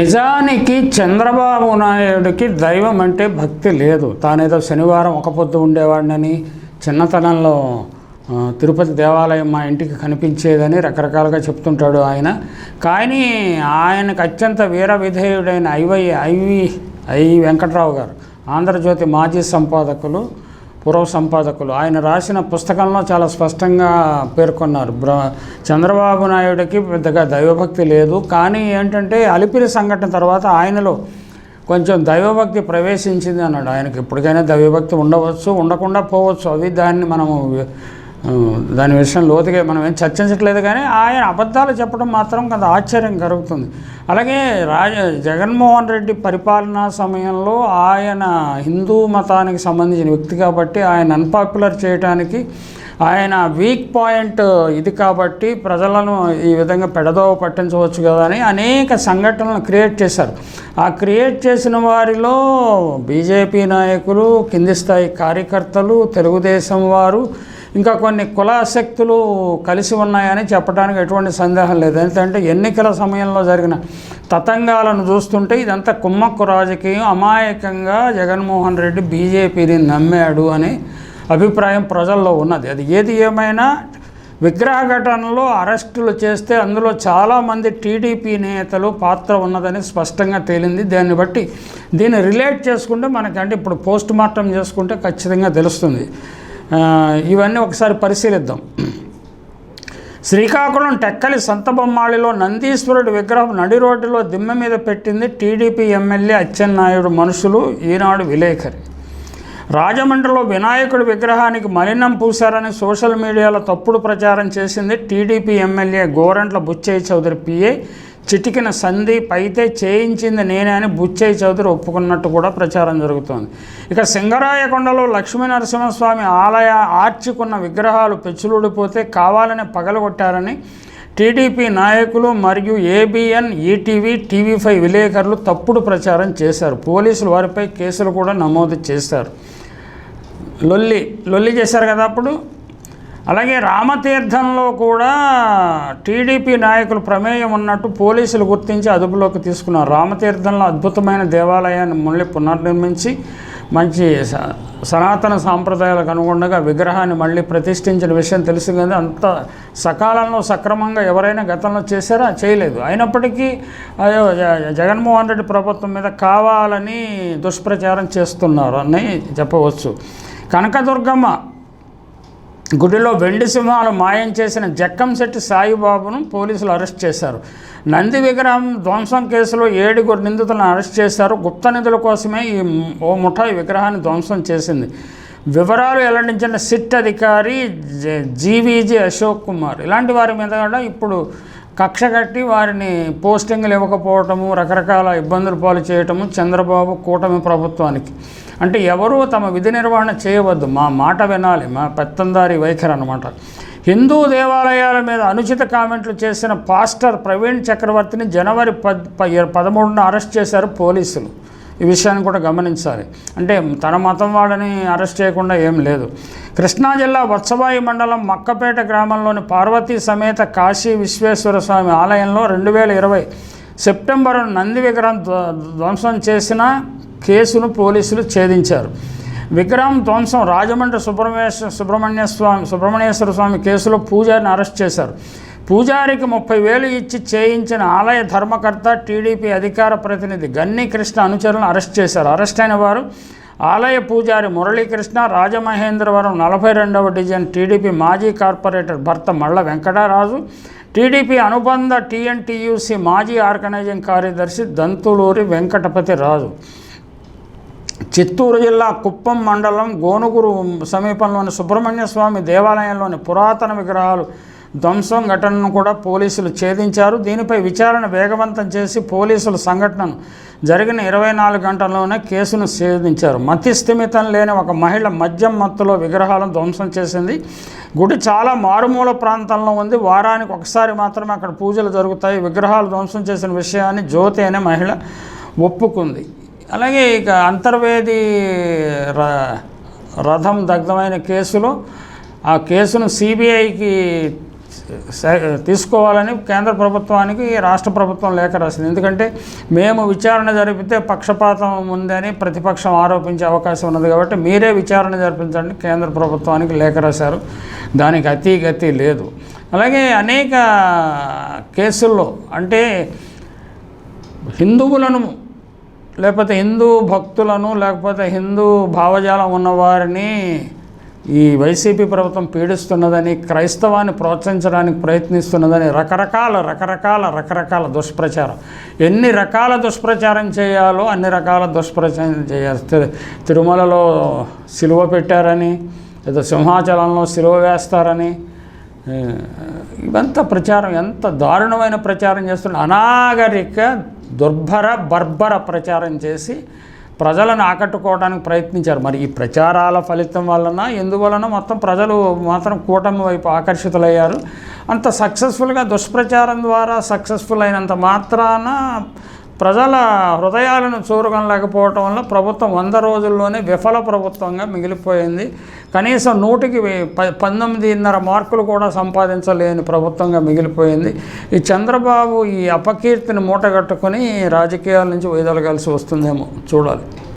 నిజానికి చంద్రబాబు నాయుడికి దైవం అంటే భక్తి లేదు. తానేదో శనివారం ఒక పొద్దు ఉండేవాడినని చిన్నతనంలో తిరుపతి దేవాలయం మా ఇంటికి కనిపించేదని రకరకాలుగా చెప్తుంటాడు ఆయన. కానీ ఆయనకు అత్యంత వీర విధేయుడైన ఐవై ఐవి ఐ వెంకట్రావు గారు ఆంధ్రజ్యోతి మాజీ సంపాదకులు పూర్వ సంపాదకులు ఆయన రాసిన పుస్తకంలో చాలా స్పష్టంగా పేర్కొన్నారు. బ్ర చంద్రబాబు నాయుడికి పెద్దగా దైవభక్తి లేదు. కానీ ఏంటంటే అలిపిరి సంఘటన తర్వాత ఆయనలో కొంచెం దైవభక్తి ప్రవేశించింది అన్నాడు. ఆయనకి ఎప్పటికైనా దైవభక్తి ఉండవచ్చు ఉండకుండా పోవచ్చు. అవి దాన్ని మనము దాని విషయం లోతుగా మనం ఏం చర్చించట్లేదు కానీ ఆయన అబద్ధాలు చెప్పడం మాత్రం కొంత ఆశ్చర్యం కలుగుతుంది. అలాగే రాజ జగన్మోహన్ రెడ్డి పరిపాలనా సమయంలో ఆయన హిందూ మతానికి సంబంధించిన వ్యక్తి కాబట్టి ఆయన అన్పాపులర్ చేయడానికి ఆయన వీక్ పాయింట్ ఇది కాబట్టి ప్రజలను ఈ విధంగా పెడదోవ పట్టించవచ్చు కదా అని అనేక సంఘటనలను క్రియేట్ చేశారు. ఆ క్రియేట్ చేసిన వారిలో బీజేపీ నాయకులు కింది స్థాయి కార్యకర్తలు తెలుగుదేశం వారు ఇంకా కొన్ని కులాసక్తులు కలిసి ఉన్నాయని చెప్పడానికి ఎటువంటి సందేహం లేదు. ఎందుకంటే ఎన్నికల సమయంలో జరిగిన తతంగాలను చూస్తుంటే ఇదంతా కుమ్మక్కు రాజకీయం. అమాయకంగా జగన్మోహన్ రెడ్డి బీజేపీని నమ్మాడు అని అభిప్రాయం ప్రజల్లో ఉన్నది. అది ఏది ఏమైనా విగ్రహ ఘటనలో అరెస్టులు చేస్తే అందులో చాలామంది టీడీపీ నేతలు పాత్ర ఉన్నదని స్పష్టంగా తేలింది. దాన్ని బట్టి దీన్ని రిలేట్ చేసుకుంటే మనకి అంటే ఇప్పుడు పోస్ట్ మార్టం చేసుకుంటే ఖచ్చితంగా తెలుస్తుంది. ఇవన్నీ ఒకసారి పరిశీలిద్దాం. శ్రీకాకుళం టెక్కలి సంతబొమ్మాళిలో నందీశ్వరుడి విగ్రహం నడి రోడ్డులో దిమ్మ మీద పెట్టింది టీడీపీ ఎమ్మెల్యే అచ్చెన్నాయుడు మనుషులు ఈనాడు విలేకరి. రాజమండ్రిలో వినాయకుడి విగ్రహానికి మలినం పూశారని సోషల్ మీడియాలో తప్పుడు ప్రచారం చేసింది TDP MLA Gorantla Butchaiah Chowdary PA Chitikina Sandeep అయితే చేయించింది నేనే అని బుచ్చయ్య చౌదరి ఒప్పుకున్నట్టు కూడా ప్రచారం జరుగుతోంది. ఇక సింగరాయకొండలో లక్ష్మీ నరసింహస్వామి ఆలయ ఆర్చుకున్న విగ్రహాలు పెచ్చులుడిపోతే కావాలని పగలగొట్టారని టీడీపీ నాయకులు మరియు ఏబిఎన్ ఈటీవీ టీవీ ఫైవ్ విలేకరులు తప్పుడు ప్రచారం చేశారు. పోలీసులు వారిపై కేసులు కూడా నమోదు చేశారు. లొల్లి లొల్లి చేశారు కదా అప్పుడు? అలాగే రామతీర్థంలో కూడా టీడీపీ నాయకులు ప్రమేయం ఉన్నట్టు పోలీసులు గుర్తించి అదుపులోకి తీసుకున్నారు. రామతీర్థంలో అద్భుతమైన దేవాలయాన్ని మళ్ళీ పునర్నిర్మించి మంచి స- సనాతన సాంప్రదాయాలకు అనుగుణంగా విగ్రహాన్ని మళ్ళీ ప్రతిష్ఠించిన విషయం తెలుసు కదా. అంత సకాలంలో సక్రమంగా ఎవరైనా గతంలో చేశారా? చేయలేదు. అయినప్పటికీ అయ్యో జగన్మోహన్ రెడ్డి ప్రభుత్వం మీద కావాలని దుష్ప్రచారం చేస్తున్నారు అని చెప్పవచ్చు. కనకదుర్గమ్మ గుడిలో వెండి సింహాలు మాయం చేసిన జక్కంశెట్టి సాయిబాబును పోలీసులు అరెస్ట్ చేశారు. నంది విగ్రహం ధ్వంసం కేసులో ఏడుగురు నిందితులను అరెస్ట్ చేశారు. గుప్త నిధుల కోసమే ఈ ఓ ముఠాయి విగ్రహాన్ని ధ్వంసం చేసింది. వివరాలు వెల్లడించిన సిట్ అధికారి జీవీజీ అశోక్ కుమార్. ఇలాంటి వారి మీద కూడా ఇప్పుడు కక్ష కట్టి వారిని పోస్టింగ్లు ఇవ్వకపోవటము రకరకాల ఇబ్బందులు పాలు చేయటము చంద్రబాబు కూటమి ప్రభుత్వానికి. అంటే ఎవరూ తమ విధి నిర్వహణ చేయవద్దు. మా మాట వినాలి. మా పెత్తందారి వైఖరి అనమాట హిందూ దేవాలయాల మీద అనుచిత కామెంట్లు చేసిన పాస్టర్ ప్రవీణ్ చక్రవర్తిని జనవరి పద్ పదమూడున అరెస్ట్ చేశారు పోలీసులు. ఈ విషయాన్ని కూడా గమనించాలి. అంటే తన మతం వాడని అరెస్ట్ చేయకుండా ఏం లేదు. కృష్ణా జిల్లా వత్సవాయి మండలం మక్కపేట గ్రామంలోని పార్వతీ సమేత కాశీ విశ్వేశ్వర స్వామి ఆలయంలో రెండు వేల ఇరవై సెప్టెంబర్ నంది విగ్రహం ధ్వ- ధ్వంసం చేసిన కేసును పోలీసులు ఛేదించారు. విక్రమ్ ధ్వంసం రాజమండ్రి సుబ్రహ్మణ్యేశ్వర సుబ్రహ్మణ్య స్వామి సుబ్రహ్మణ్యేశ్వర స్వామి కేసులో పూజారిని అరెస్ట్ చేశారు. పూజారికి ముప్పై వేలు ఇచ్చి చేయించిన ఆలయ ధర్మకర్త టీడీపీ అధికార ప్రతినిధి గన్ని కృష్ణ అనుచరులను అరెస్ట్ చేశారు. అరెస్ట్ అయిన వారు ఆలయ పూజారి మురళీకృష్ణ రాజమహేంద్రవరం నలభై రెండవ డివిజన్ టీడీపీ మాజీ కార్పొరేటర్ భర్త మళ్ళ వెంకటరాజు టీడీపీ అనుబంధ టీఎన్టీయూసీ మాజీ ఆర్గనైజింగ్ కార్యదర్శి దంతులూరి వెంకటపతి రాజు చిత్తూరు జిల్లా కుప్పం మండలం గోనుగురు సమీపంలోని సుబ్రహ్మణ్య స్వామి దేవాలయంలోని పురాతన విగ్రహాలు ధ్వంసం ఘటనను కూడా పోలీసులు ఛేదించారు. దీనిపై విచారణ వేగవంతం చేసి పోలీసులు సంఘటనను జరిగిన ఇరవై నాలుగు గంటల్లోనే కేసును ఛేదించారు. మతి స్థిమితం లేని ఒక మహిళ మద్యం మత్తులో విగ్రహాలను ధ్వంసం చేసింది. గుడి చాలా మారుమూల ప్రాంతంలో ఉంది. వారానికి ఒకసారి మాత్రమే అక్కడ పూజలు జరుగుతాయి. విగ్రహాలు ధ్వంసం చేసిన విషయాన్ని జ్యోతి అనే మహిళ ఒప్పుకుంది. అలాగే ఇక అంతర్వేది ర- రథం దగ్ధమైన కేసులో ఆ కేసును సిబిఐకి తీసుకోవాలని కేంద్ర ప్రభుత్వానికి రాష్ట్ర ప్రభుత్వం లేఖ రాసింది. ఎందుకంటే మేము విచారణ జరిపితే పక్షపాతం ఉందని ప్రతిపక్షం ఆరోపించే అవకాశం ఉన్నది కాబట్టి మీరే విచారణ జరిపించండి కేంద్ర ప్రభుత్వానికి లేఖ రాశారు. దానికి అతి గతి లేదు. అలాగే అనేక కేసుల్లో అంటే హిందువులను లేకపోతే హిందూ భక్తులను లేకపోతే హిందూ భావజాలం ఉన్నవారిని ఈ వైసీపీ ప్రభుత్వం పీడిస్తున్నదని క్రైస్తవాన్ని ప్రోత్సహించడానికి ప్రయత్నిస్తున్నదని రకరకాల రకరకాల రకరకాల దుష్ప్రచారం. ఎన్ని రకాల దుష్ప్రచారం చేయాలో అన్ని రకాల దుష్ప్రచారం చేయాలి. తిరుమలలో సిలువ పెట్టారని లేదా సింహాచలంలో సిలువ వేస్తారని ఇవంతా ప్రచారం ఎంత దారుణమైన ప్రచారం చేస్తున్న అనాగరిక దుర్భర బర్బర ప్రచారం చేసి ప్రజలను ఆకట్టుకోవడానికి ప్రయత్నించారు. మరి ఈ ప్రచారాల ఫలితం వలన ఎందువలన మొత్తం ప్రజలు మాత్రం కూటమి వైపు ఆకర్షితులయ్యారు. అంత సక్సెస్ఫుల్గా దుష్ప్రచారం ద్వారా సక్సెస్ఫుల్ అయినంత మాత్రాన ప్రజల హృదయాలను చూరగొనలేకపోవటం వల్ల ప్రభుత్వం వంద రోజుల్లోనే విఫల ప్రభుత్వంగా మిగిలిపోయింది. కనీసం నూటికి పంతొమ్మిదిన్నర మార్కులు కూడా సంపాదించలేని ప్రభుత్వంగా మిగిలిపోయింది. ఈ చంద్రబాబు ఈ అపకీర్తిని మూటగట్టుకొని రాజకీయాల నుంచి వైదొలగాల్సి వస్తుందేమో చూడాలి.